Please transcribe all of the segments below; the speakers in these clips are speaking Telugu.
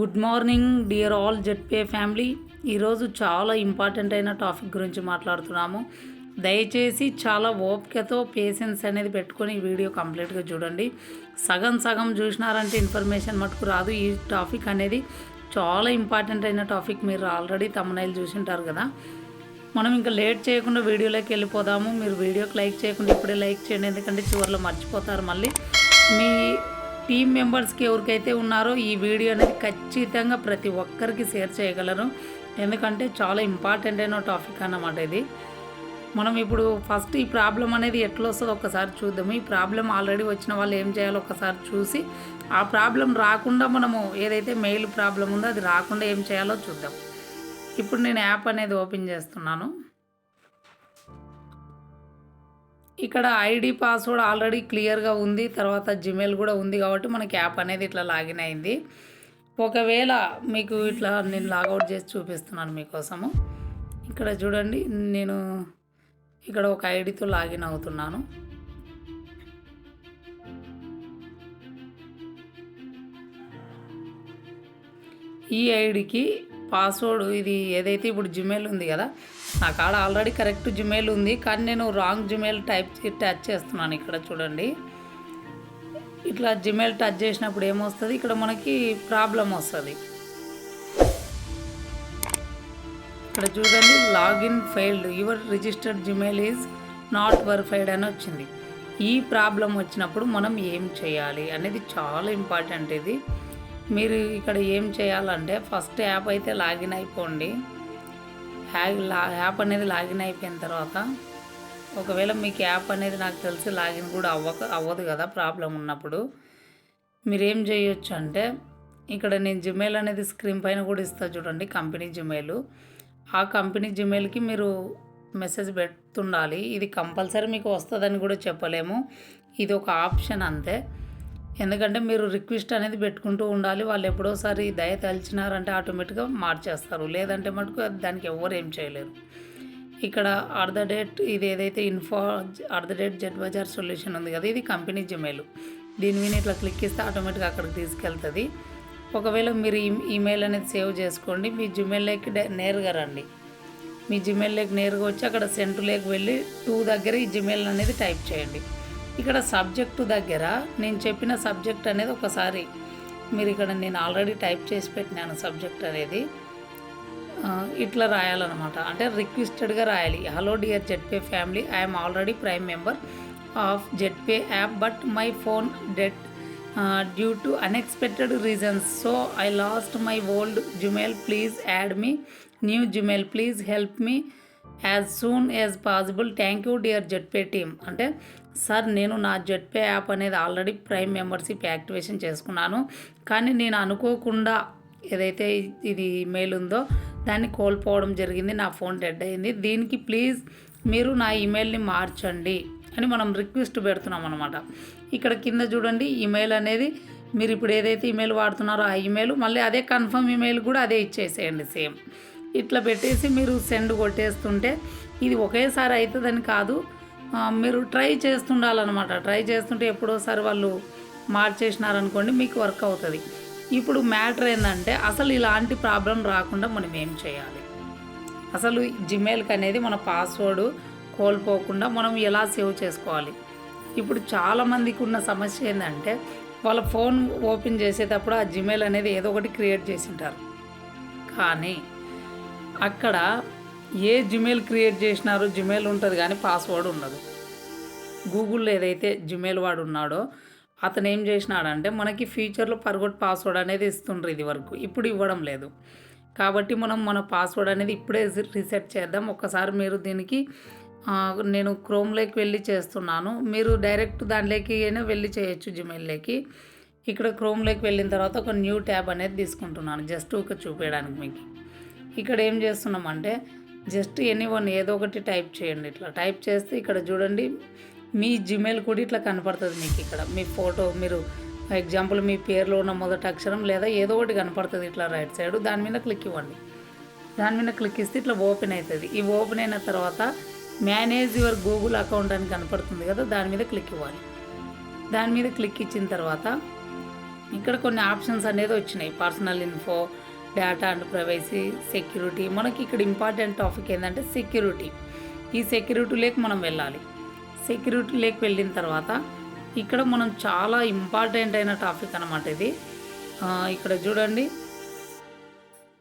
Good morning dear all ZPay family. ఈరోజు చాలా ఇంపార్టెంట్ అయిన టాపిక్ గురించి మాట్లాడుతున్నాము. దయచేసి చాలా ఓపికతో పేషెన్స్ అనేది పెట్టుకొని వీడియో కంప్లీట్గా చూడండి. సగం సగం చూసినారంటే ఇన్ఫర్మేషన్ మటుకు రాదు. ఈ టాపిక్ అనేది చాలా ఇంపార్టెంట్ అయిన టాపిక్. మీరు ఆల్రెడీ తమ్మునైలు చూసింటారు కదా. మనం ఇంకా లేట్ చేయకుండా వీడియోలోకి వెళ్ళిపోదాము. మీరు వీడియోకి లైక్ చేయకుండా ఇప్పుడే లైక్ చేయండి. ఎందుకంటే చివరిలో మర్చిపోతారు మళ్ళీ. మీ టీం మెంబర్స్కి ఎవరికైతే ఉన్నారో ఈ వీడియో అనేది ఖచ్చితంగా ప్రతి ఒక్కరికి షేర్ చేయగలరు. ఎందుకంటే చాలా ఇంపార్టెంట్ అయిన టాపిక్ అన్నమాట ఇది. మనం ఇప్పుడు ఫస్ట్ ఈ ప్రాబ్లం అనేది ఎట్లా వస్తుందో ఒకసారి చూద్దాము. ఈ ప్రాబ్లం ఆల్రెడీ వచ్చిన వాళ్ళు ఏం చేయాలో ఒకసారి చూసి ఆ ప్రాబ్లం రాకుండా మనము ఏదైతే మెయిల్ ప్రాబ్లం ఉందో అది రాకుండా ఏం చేయాలో చూద్దాం. ఇప్పుడు నేను యాప్ అనేది ఓపెన్ చేస్తున్నాను. ఇక్కడ ఐడి పాస్వర్డ్ ఆల్రెడీ క్లియర్గా ఉంది తర్వాత జిమెయిల్ కూడా ఉంది కాబట్టి మనకి యాప్ అనేది ఇట్లా లాగిన్ అయింది. ఒకవేళ మీకు ఇట్లా నేను లాగౌట్ చేసి చూపిస్తున్నాను మీకోసము. ఇక్కడ చూడండి నేను ఇక్కడ ఒక ఐడితో లాగిన్ అవుతున్నాను. ఈ ఐడికి పాస్వర్డ్ ఇది ఏదైతే ఇప్పుడు జిమెయిల్ ఉంది కదా నా కాడ ఆల్రెడీ కరెక్ట్ జిమెయిల్ ఉంది కానీ నేను రాంగ్ జిమెయిల్ టైప్ టచ్ చేస్తున్నాను ఇక్కడ చూడండి. ఇట్లా జిమెయిల్ టచ్ చేసినప్పుడు ఏమొస్తుంది? ఇక్కడ మనకి ప్రాబ్లం వస్తుంది. ఇక్కడ చూడండి login failed your registered Gmail is not verified అని వచ్చింది. ఈ ప్రాబ్లం వచ్చినప్పుడు మనం ఏం చేయాలి అనేది చాలా ఇంపార్టెంట్ ఇది. మీరు ఇక్కడ ఏం చేయాలంటే ఫస్ట్ యాప్ అయితే లాగిన్ అయిపోండి. యాప్ అనేది లాగిన్ అయిపోయిన తర్వాత ఒకవేళ మీకు యాప్ అనేది నాకు తెలిసి లాగిన్ కూడా అవ్వక అవ్వదు కదా ప్రాబ్లం ఉన్నప్పుడు మీరేం చేయొచ్చు అంటే ఇక్కడ నేను జిమెయిల్ అనేది స్క్రీన్ పైన కూడా ఇస్తా చూడండి కంపెనీ జిమెయిల్ ఆ కంపెనీ జిమెయిల్కి మీరు మెసేజ్ పెడుతుండాలి. ఇది కంపల్సరీ మీకు వస్తుందని కూడా చెప్పలేము. ఇది ఒక ఆప్షన్ అంతే. ఎందుకంటే మీరు రిక్వెస్ట్ అనేది పెట్టుకుంటూ ఉండాలి. వాళ్ళు ఎప్పుడోసారి దయ తలిచినారంటే ఆటోమేటిక్గా మార్చేస్తారు. లేదంటే మటుకు దానికి ఎవరు ఏం చేయలేరు. ఇక్కడ అట్ ద డేట్ ఇది ఏదైతే info at the date Z bazaar solution ఉంది కదా ఇది కంపెనీ జిమెయిల్ దీని మీద ఇట్లా క్లిక్ ఇస్తే ఆటోమేటిక్గా అక్కడికి తీసుకెళ్తుంది. ఒకవేళ మీరు ఈమెయిల్ అనేది సేవ్ చేసుకోండి. మీ జిమెయిల్లోకి నేరుగా రండి. మీ జిమెయిల్లోకి నేరుగా వచ్చి అక్కడ సెంటులోకి వెళ్ళి టూ దగ్గర ఈ జిమెయిల్ అనేది టైప్ చేయండి. ఇక్కడ సబ్జెక్టు దగ్గర నేను చెప్పిన సబ్జెక్ట్ అనేది ఒకసారి మీరు ఇక్కడ నేను ఆల్రెడీ టైప్ చేసి పెట్టినాను సబ్జెక్ట్ అనేది. ఇట్లా రాయాలన్నమాట. అంటే రిక్వెస్టెడ్గా రాయాలి. Hello dear ZPay family I'm already prime member of ZPay app but my phone dead due to unexpected reasons so I lost my old Gmail please add me new Gmail please help me as soon as possible thank you dear ZPay team అంటే సార్ నేను నా జెడ్పే యాప్ అనేది ఆల్రెడీ ప్రైమ్ మెంబర్షిప్ యాక్టివేషన్ చేసుకున్నాను. కానీ నేను అనుకోకుండా ఏదైతే ఇది ఈమెయిల్ ఉందో దాన్ని కోల్పోవడం జరిగింది. నా ఫోన్ డెడ్ అయింది. దీనికి ప్లీజ్ మీరు నా ఈమెయిల్ని మార్చండి అని మనం రిక్వెస్ట్ పెడుతున్నాం అనమాట ఇక్కడ కింద చూడండి ఈమెయిల్ అనేది మీరు ఇప్పుడు ఏదైతే ఈమెయిల్ వాడుతున్నారో ఆ ఇమెయిల్ మళ్ళీ అదే కన్ఫర్మ్ ఇమెయిల్ కూడా అదే ఇచ్చేసేయండి సేమ్ ఇట్లా పెట్టేసి మీరు సెండ్ కొట్టేస్తుంటే ఇది ఒకేసారి అవుతుందని కాదు. మీరు ట్రై చేస్తుండాలన్నమాట. ట్రై చేస్తుంటే ఎప్పుడోసారి వాళ్ళు మార్చేసినారనుకోండి మీకు వర్క్ అవుతుంది. ఇప్పుడు మ్యాటర్ ఏంటంటే అసలు ఇలాంటి ప్రాబ్లం రాకుండా మనం ఏం చేయాలి? అసలు జిమెయిల్కి అనేది మన పాస్వర్డ్ కోల్పోకుండా మనం ఎలా సేవ్ చేసుకోవాలి? ఇప్పుడు చాలామందికి ఉన్న సమస్య ఏంటంటే వాళ్ళ ఫోన్ ఓపెన్ చేసేటప్పుడు ఆ జిమెయిల్ అనేది ఏదో ఒకటి క్రియేట్ చేసింటారు. కానీ అక్కడ ఏ జిమెయిల్ క్రియేట్ చేసినారో జిమెయిల్ ఉంటుంది కానీ పాస్వర్డ్ ఉండదు. గూగుల్లో ఏదైతే జిమెయిల్ వాడు ఉన్నాడో అతను ఏం చేసినాడంటే మనకి ఫ్యూచర్లో పర్గొట్ పాస్వర్డ్ అనేది ఇస్తుండ్రు ఇది వరకు ఇప్పుడు ఇవ్వడం లేదు. కాబట్టి మనం మన పాస్వర్డ్ అనేది ఇప్పుడే రీసెట్ చేద్దాం. ఒక్కసారి మీరు దీనికి నేను క్రోమ్లోకి వెళ్ళి చేస్తున్నాను. మీరు డైరెక్ట్ దానిలోకి అయినా వెళ్ళి చేయొచ్చు జిమెయిల్లోకి ఇక్కడ క్రోమ్లోకి వెళ్ళిన తర్వాత ఒక న్యూ ట్యాబ్ అనేది తీసుకుంటున్నాను. జస్ట్ ఒక చూపించడానికి మీకు. ఇక్కడ ఏం చేస్తున్నామంటే జస్ట్ ఎనీ వన్ ఏదో ఒకటి టైప్ చేయండి ఇట్లా. టైప్ చేస్తే ఇక్కడ చూడండి మీ జిమెయిల్ కూడా ఇట్లా కనపడుతుంది మీకు ఇక్కడ. మీ ఫోటో మీరు ఎగ్జాంపుల్ మీ పేరులో ఉన్న మొదటి అక్షరం లేదా ఏదో ఒకటి కనపడుతుంది ఇట్లా రైట్ సైడ్. దాని మీద క్లిక్ ఇవ్వండి. దాని మీద క్లిక్ ఇస్తే ఇట్లా ఓపెన్ అవుతుంది. ఈ ఓపెన్ అయిన తర్వాత మేనేజ్ యువర్ గూగుల్ అకౌంట్ అని కనపడుతుంది కదా దాని మీద క్లిక్ ఇవ్వాలి. దాని మీద క్లిక్ ఇచ్చిన తర్వాత ఇక్కడ కొన్ని ఆప్షన్స్ అనేది వచ్చినాయి. Personal info data and privacy security. మనకి ఇక్కడ ఇంపార్టెంట్ టాపిక్ ఏంటంటే సెక్యూరిటీ. ఈ సెక్యూరిటీ లేక్ మనం వెళ్ళాలి. సెక్యూరిటీ లేక్ వెళ్ళిన తర్వాత ఇక్కడ మనం చాలా ఇంపార్టెంట్ అయిన టాపిక్ అనమాట ఇది. ఇక్కడ చూడండి.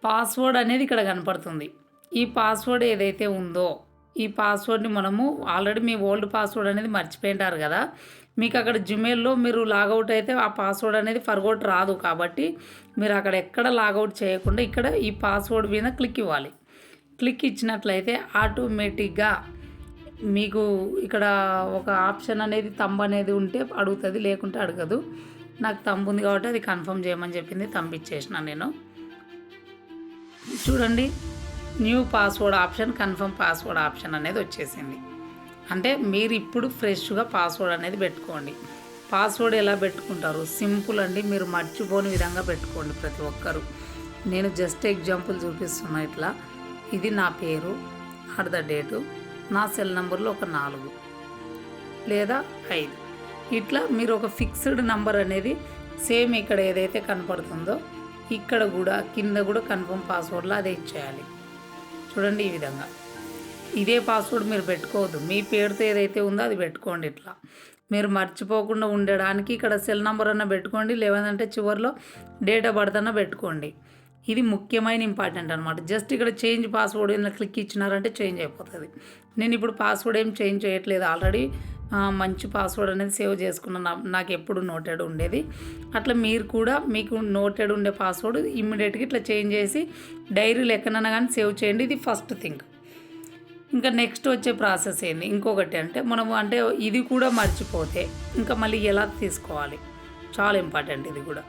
పాస్వర్డ్ అనేది ఇక్కడ కనపడుతుంది. ఈ పాస్వర్డ్ ఏదైతే ఉందో ఈ పాస్వర్డ్ని మనము ఆల్రెడీ మీ ఓల్డ్ పాస్వర్డ్ అనేది మర్చిపోయింటారు కదా. మీకు అక్కడ జిమెయిల్లో మీరు లాగౌట్ అయితే ఆ పాస్వర్డ్ అనేది ఫర్గౌట్ రాదు కాబట్టి మీరు అక్కడ ఎక్కడ లాగౌట్ చేయకుండా ఇక్కడ ఈ పాస్వర్డ్ మీద క్లిక్ ఇవ్వాలి. క్లిక్ ఇచ్చినట్లయితే ఆటోమేటిక్గా మీకు ఇక్కడ ఒక ఆప్షన్ అనేది తంబ్ అనేది ఉంటే అడుగుతుంది లేకుంటే అడగదు. నాకు తంబు ఉంది కాబట్టి అది కన్ఫర్మ్ చేయమని చెప్పింది తంబు నేను. చూడండి. New password option confirm password option అనేది వచ్చేసింది. అంటే మీరు ఇప్పుడు ఫ్రెష్గా పాస్వర్డ్ అనేది పెట్టుకోండి. పాస్వర్డ్ ఎలా పెట్టుకుంటారు? సింపుల్ అండి. మీరు మర్చిపోని విధంగా పెట్టుకోండి ప్రతి ఒక్కరు. నేను జస్ట్ ఎగ్జాంపుల్ చూపిస్తున్నా ఇట్లా. ఇది నా పేరు ఆర్ ద డేటు నా సెల్ నెంబర్లో ఒక నాలుగు లేదా ఐదు. ఇట్లా మీరు ఒక ఫిక్స్డ్ నంబర్ అనేది సేమ్ ఇక్కడ ఏదైతే కనపడుతుందో ఇక్కడ కూడా కింద కూడా కన్ఫర్మ్ పాస్వర్డ్లో అదే ఇచ్చేయాలి. చూడండి ఈ విధంగా. ఇదే పాస్వర్డ్ మీరు పెట్టుకోవద్దు. మీ పేరుతో ఏదైతే ఉందో అది పెట్టుకోండి ఇట్లా. మీరు మర్చిపోకుండా ఉండడానికి ఇక్కడ సెల్ నెంబర్ అన్న పెట్టుకోండి లేదంటే చివరిలో డేట్ ఆఫ్ బర్త్ అన్న పెట్టుకోండి. ఇది ముఖ్యమైన ఇంపార్టెంట్ అనమాట జస్ట్ ఇక్కడ చేంజ్ పాస్వర్డ్ ఇలా క్లిక్ ఇచ్చినారంటే చేంజ్ అయిపోతుంది. నేను ఇప్పుడు పాస్వర్డ్ ఏం చేంజ్ చేయట్లేదు. ఆల్రెడీ మంచి పాస్వర్డ్ అనేది సేవ్ చేసుకున్నాను నాకు ఎప్పుడు నోటెడ్ ఉండేది. అట్లా మీరు కూడా మీకు నోటెడ్ ఉండే పాస్వర్డ్ ఇమ్మీడియట్గా ఇట్లా చేంజ్ చేసి డైరీ లెక్కనన్నా కానీ సేవ్ చేయండి. ఇది ఫస్ట్ థింగ్ ఇంకా నెక్స్ట్ వచ్చే ప్రాసెస్ ఏంది? ఇంకొకటి అంటే మనము అంటే ఇది కూడా మర్చిపోతే ఇంకా మళ్ళీ ఎలా తీసుకోవాలి? చాలా ఇంపార్టెంట్ ఇది కూడా.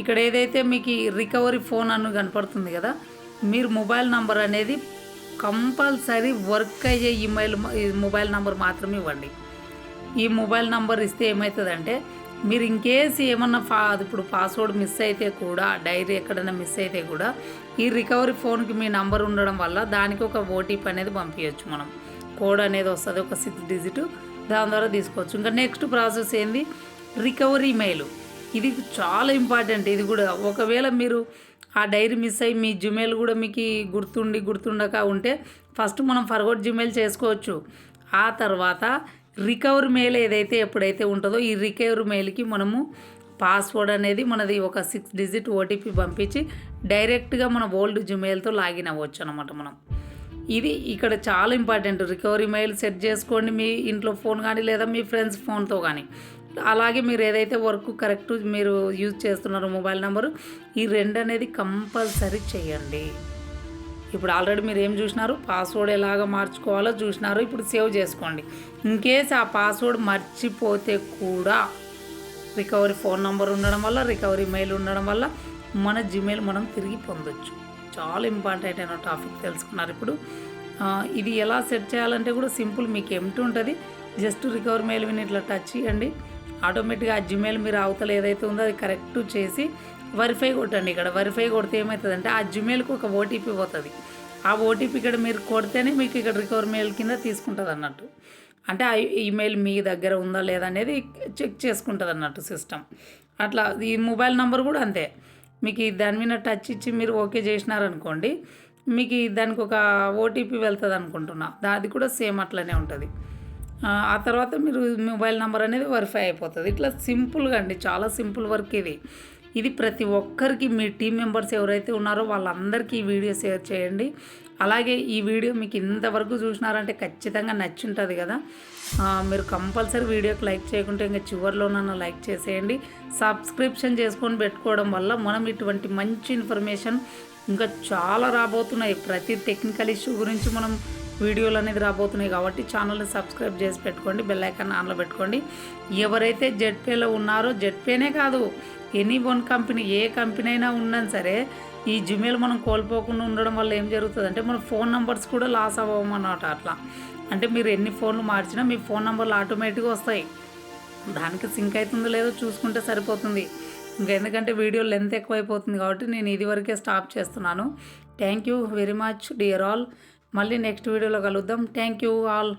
ఇక్కడ ఏదైతే మీకు రికవరీ ఫోన్ అని కనపడుతుంది కదా మీరు మొబైల్ నంబర్ అనేది కంపల్సరీ వర్క్ అయ్యే ఈమెయిల్ మొబైల్ నంబర్ మాత్రమే ఇవ్వండి. ఈ మొబైల్ నంబర్ ఇస్తే ఏమవుతుందంటే మీరు ఇంకేస్ ఏమన్నా ఫా ఇప్పుడు పాస్వర్డ్ మిస్ అయితే కూడా డైరీ ఎక్కడైనా మిస్ అయితే కూడా ఈ రికవరీ ఫోన్కి మీ నంబర్ ఉండడం వల్ల దానికి ఒక ఓటీపీ అనేది పంపించవచ్చు మనం. కోడ్ అనేది వస్తుంది ఒక సిక్స్ డిజిట్ దాని ద్వారా తీసుకోవచ్చు. ఇంకా నెక్స్ట్ ప్రాసెస్ ఏంది? Recovery mail. ఇది చాలా ఇంపార్టెంట్. ఇది కూడా ఒకవేళ మీరు ఆ డైరీ మిస్ అయ్యి మీ జిమెయిల్ కూడా మీకు గుర్తుండి గుర్తుండక ఉంటే ఫస్ట్ మనం ఫర్గౌట్ జిమెయిల్ చేసుకోవచ్చు. ఆ తర్వాత రికవరీ మెయిల్ ఏదైతే ఎప్పుడైతే ఉంటుందో ఈ రికవరీ మెయిల్కి మనము పాస్వర్డ్ అనేది మనది ఒక సిక్స్ డిజిట్ ఓటీపీ పంపించి డైరెక్ట్గా మన ఓల్డ్ జిమెయిల్తో లాగిన్ అవ్వచ్చు అనమాట మనం. ఇది ఇక్కడ చాలా ఇంపార్టెంట్. రికవరీ మెయిల్ సెట్ చేసుకోండి మీ ఇంట్లో ఫోన్ కానీ లేదా మీ ఫ్రెండ్స్ ఫోన్తో కానీ. అలాగే మీరు ఏదైతే వర్క్ కరెక్ట్ మీరు యూజ్ చేస్తున్నారో మొబైల్ నెంబరు ఈ రెండు అనేది కంపల్సరీ చేయండి. ఇప్పుడు ఆల్రెడీ మీరు ఏం చూసినారు? పాస్వర్డ్ ఎలాగ మార్చుకోవాలో చూసినారు. ఇప్పుడు సేవ్ చేసుకోండి. ఇన్కేస్ ఆ పాస్వర్డ్ మర్చిపోతే కూడా రికవరీ ఫోన్ నెంబర్ ఉండడం వల్ల రికవరీ మెయిల్ ఉండడం వల్ల మన జిమెయిల్ మనం తిరిగి పొందొచ్చు. చాలా ఇంపార్టెంట్ అయిన టాపిక్ తెలుసుకున్నారు ఇప్పుడు. ఇది ఎలా సెట్ చేయాలంటే కూడా సింపుల్ మీకు ఏమిటి ఉంటుంది. జస్ట్ రికవరీ మెయిల్ విని ఇట్లా టచ్ చేయండి. ఆటోమేటిక్గా ఆ జిమెయిల్ మీరు అవతల ఏదైతే ఉందో అది కరెక్ట్ చేసి వెరిఫై కొట్టండి ఇక్కడ. వెరిఫై కొడితే ఏమవుతుందంటే ఆ జిమెయిల్కి ఒక ఓటీపీ పోతుంది. ఆ ఓటీపీ ఇక్కడ మీరు కొడితేనే మీకు ఇక్కడ రికవర్ మెయిల్ కింద తీసుకుంటుంది అన్నట్టు అంటే ఆ ఈమెయిల్ మీ దగ్గర ఉందా లేదా అనేది చెక్ చేసుకుంటుంది అన్నట్టు సిస్టమ్ అట్లా ఈ మొబైల్ నెంబర్ కూడా అంతే. మీకు దాని మీద టచ్ ఇచ్చి మీరు ఓకే చేసినారనుకోండి మీకు దానికి ఒక ఓటీపీ వెళ్తుంది అనుకుంటున్నా దాది కూడా సేమ్ అట్లనే ఉంటుంది. ఆ ఆ తర్వాత మీరు మొబైల్ నెంబర్ అనేది వెరిఫై అయిపోతుంది. ఇట్లా సింపుల్గా అండి. చాలా సింపుల్ వర్క్ ఇది. ఇది ప్రతి ఒక్కరికి మీ టీం మెంబర్స్ ఎవరైతే ఉన్నారో వాళ్ళందరికీ ఈ వీడియో షేర్ చేయండి. అలాగే ఈ వీడియో మీకు ఇంతవరకు చూసినారంటే ఖచ్చితంగా నచ్చి ఉంటుంది కదా మీరు కంపల్సరీ వీడియోకి లైక్ చేయకుంటే ఇంకా చివరిలోనన్నా లైక్ చేసేయండి. సబ్స్క్రిప్షన్ చేసుకొని పెట్టుకోవడం వల్ల మనం ఇటువంటి మంచి ఇన్ఫర్మేషన్ ఇంకా చాలా రాబోతున్నాయి. ప్రతి టెక్నికల్ ఇష్యూ గురించి మనం వీడియోలు అనేది రాబోతున్నాయి కాబట్టి ఛానల్ని సబ్స్క్రైబ్ చేసి పెట్టుకోండి. బెల్ ఐకాన్ ఆన్లో పెట్టుకోండి. ఎవరైతే జెడ్పేలో ఉన్నారో జెడ్పేనే కాదు ఎనీ వన్ కంపెనీ ఏ కంపెనీ అయినా ఉన్నా సరే ఈ జిమెయిల్ మనం కోల్పోకుండా ఉండడం వల్ల ఏం జరుగుతుంది అంటే మన ఫోన్ నెంబర్స్ కూడా లాస్ అవ్వమన్నమాట అట్లా. అంటే మీరు ఎన్ని ఫోన్లు మార్చినా మీ ఫోన్ నెంబర్లు ఆటోమేటిక్గా వస్తాయి. దానికి సింక్ అవుతుందో లేదో చూసుకుంటే సరిపోతుంది. ఇంకా ఎందుకంటే వీడియో లెంత్ ఎక్కువైపోతుంది కాబట్టి నేను ఇది వరకే స్టాప్ చేస్తున్నాను. Thank you very much dear all. మళ్ళీ నెక్స్ట్ వీడియోలో కలుద్దాం. Thank you all.